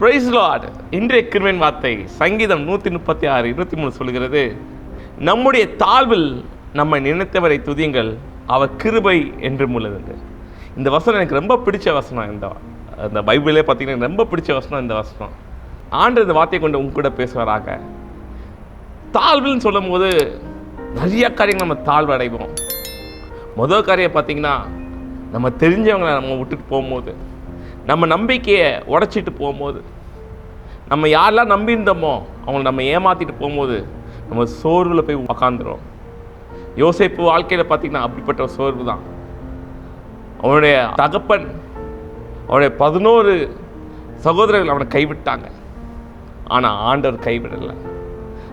Price Lord இன்றைய கிருமின் வார்த்தை சங்கீதம் நூற்றி முப்பத்தி ஆறு இருபத்தி மூணு சொல்கிறது நம்முடைய தாழ்வில் நம்மை நினைத்தவரை துதியுங்கள் அவர் கிருபை என்றும் உள்ளது இந்த வசனம் எனக்கு ரொம்ப பிடிச்ச வசனம் இந்த இந்த பைபிளே பார்த்தீங்கன்னா எனக்கு ரொம்ப பிடிச்ச வசனம் இந்த வசனம். ஆண்டு இந்த வார்த்தையை கொண்டு உங்க கூட பேசுவாராக. தாழ்வுன்னு சொல்லும்போது நிறைய காரியங்கள் நம்ம தாழ்வு அடைவோம். முதல் காரியம் பார்த்தீங்கன்னா நம்ம தெரிஞ்சவங்களை நம்ம விட்டுட்டு போகும்போது நம்ம நம்பிக்கையை உடச்சிட்டு போகும்போது நம்ம யாரெல்லாம் நம்பியிருந்தோமோ அவங்கள நம்ம ஏமாற்றிட்டு போகும்போது நம்ம சோர்வில் போய் உக்காந்துரும் யோசிப்பு வாழ்க்கையில் பார்த்திங்கன்னா அப்படிப்பட்ட சோர்வு தான். அவனுடைய தகப்பன் அவனுடைய பதினோரு சகோதரர்கள் அவனை கைவிட்டாங்க. ஆனால் ஆண்டவர் கைவிடலை.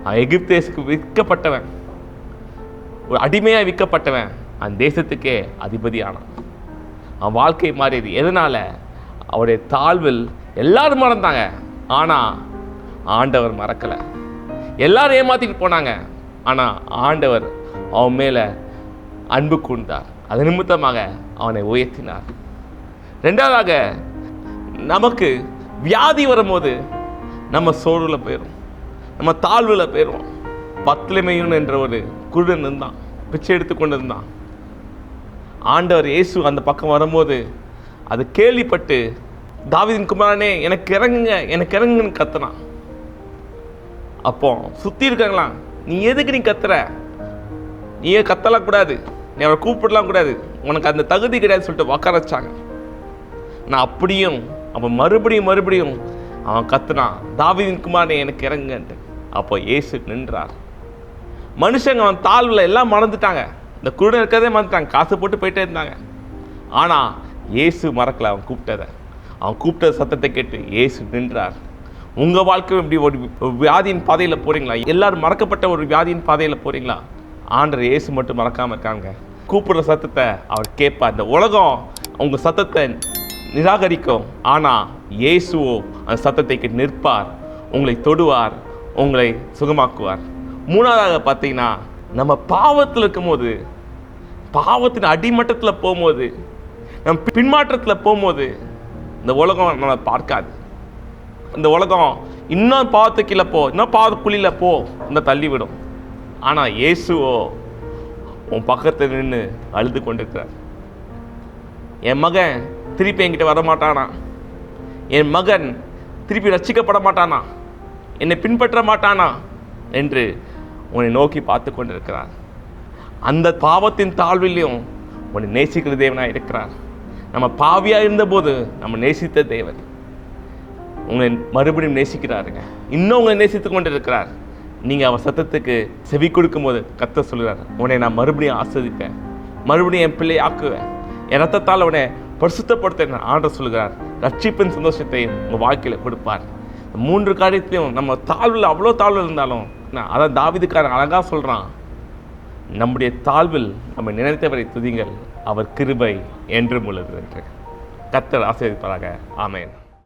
அவன் எகிப்தேசுக்கு விற்கப்பட்டவன். ஒரு அடிமையாக விற்கப்பட்டவன். அந்த தேசத்துக்கே அதிபதி ஆனான் அவன் வாழ்க்கை மாறியது. எதனால்? அவருடைய தாழ்வில் எல்லாரும் மறந்தாங்க. ஆனால் ஆண்டவர் மறக்கலை. எல்லாரும் ஏமாற்றிட்டு போனாங்க. ஆனால் ஆண்டவர் அவன் மேலே அன்பு கூர்ந்தார். அது நிமித்தமாக அவனை உயர்த்தினார். ரெண்டாவதாக நமக்கு வியாதி வரும்போது நம்ம சோர்வில் போயிடும் நம்ம தாழ்வில் போயிடுவோம் பத்லமையுன் என்ற ஒரு குருடன் இருந்தான். பிச்சை எடுத்து கொண்டு இருந்தான் ஆண்டவர் இயேசு அந்த பக்கம் வரும்போது அது கேள்விப்பட்டு தாவிதின் குமாரனே எனக்கு இறங்குங்க எனக்கு இறங்குங்கன்னு கத்துனான். அப்போ சுற்றி இருக்காங்களாம் நீ எதுக்கு நீ கத்துற? நீ ஏன் கத்தலாம் கூடாது? நீ அவரை கூப்பிடலாம் கூடாது. உனக்கு அந்த தகுதி கிடையாது சொல்லிட்டு உக்கார வச்சாங்க. நான் அப்படியும் அவன் மறுபடியும் மறுபடியும் அவன் கத்துனான் தாவீதின் குமாரனே எனக்கு இறங்குங்கன்ட்டு. அப்போ ஏசு நின்றார். மனுஷங்க அவன் தாழ்வில் எல்லாம் மறந்துட்டாங்க. இந்த குருடன் இருக்கிறதே மறந்துட்டாங்க. காசு போட்டு போயிட்டே இருந்தாங்க. ஆனால் இயேசு மறக்கலை அவன் கூப்பிட்டதை. அவன் கூப்பிட்ட சத்தத்தை கேட்டு இயேசு நின்றார். உங்கள் வாழ்க்கையும் இப்படி ஒரு வியாதியின் பாதையில் போகிறீங்களா எல்லாரும் மறக்கப்பட்ட ஒரு வியாதியின் பாதையில் போகிறீங்களா ஆண்டர் இயேசு மட்டும் மறக்காமல் இருக்காங்க கூப்பிடுற சத்தத்தை அவர் கேட்பார். இந்த உலகம் உங்கள் சத்தத்தை நிராகரிக்கும். ஆனால் இயேசுவோ அந்த சத்தத்தை கேட்டு நிற்பார். உங்களை தொடுவார். உங்களை சுகமாக்குவார். மூணாவதாக பார்த்தீங்கன்னா நம்ம பாவத்தில் இருக்கும்போது பாவத்தின் அடிமட்டத்தில் போகும்போது நம்ம பின்மாற்றத்தில் போகும்போது இந்த உலகம் நம்மளை பார்க்காது. இந்த உலகம் இன்னும் பாவத்து கீழே போ இன்னும் பாவத்துக்குழியில் போ இந்த தள்ளிவிடும் ஆனால் இயேசுவோ உன் பக்கத்தில் நின்று அழுது கொண்டிருக்கிறார். என் மகன் திருப்பி என்கிட்ட வர மாட்டானா? என் மகன் திருப்பி ரசிக்கப்பட மாட்டானா? என்னை பின்பற்ற மாட்டானா? என்று உன்னை நோக்கி பார்த்து கொண்டிருக்கிறார். அந்த பாவத்தின் தாழ்விலையும் உன்னை நேசிக்கிற தேவனாக இருக்கிறார். நம்ம பாவியாக இருந்தபோது நம்ம நேசித்த தேவன். உங்களை மறுபடியும் நேசிக்கிறாருங்க. இன்னும் உங்களை நேசித்து கொண்டு இருக்கிறார் நீங்கள் அவர் சத்தத்துக்கு செவி கொடுக்கும்போது கத்த சொல்கிறார் உன்னை நான் மறுபடியும் ஆஸ்வதிப்பேன். மறுபடியும் என் பிள்ளை ஆக்குவேன். என் ரத்தத்தால் உன்னை பரிசுத்தப்படுத்த ஆண்ட சொல்கிறார் ரட்சிப்பின் சந்தோஷத்தை உங்கள் வாழ்க்கையில் கொடுப்பார். இந்த மூன்று காரியத்தையும் நம்ம தாழ்வில் அவ்வளோ தாழ்வு இருந்தாலும் நான் அதான் தாவிதுக்காரன் அழகாக சொல்கிறான் நம்முடைய தாழ்வில் நம்ம நினைத்தவரை துதிங்கள் அவர் கிருபை என்றும் உள்ளது என்று கத்தர் ஆசீர்வதிப்பாராக. ஆமையன்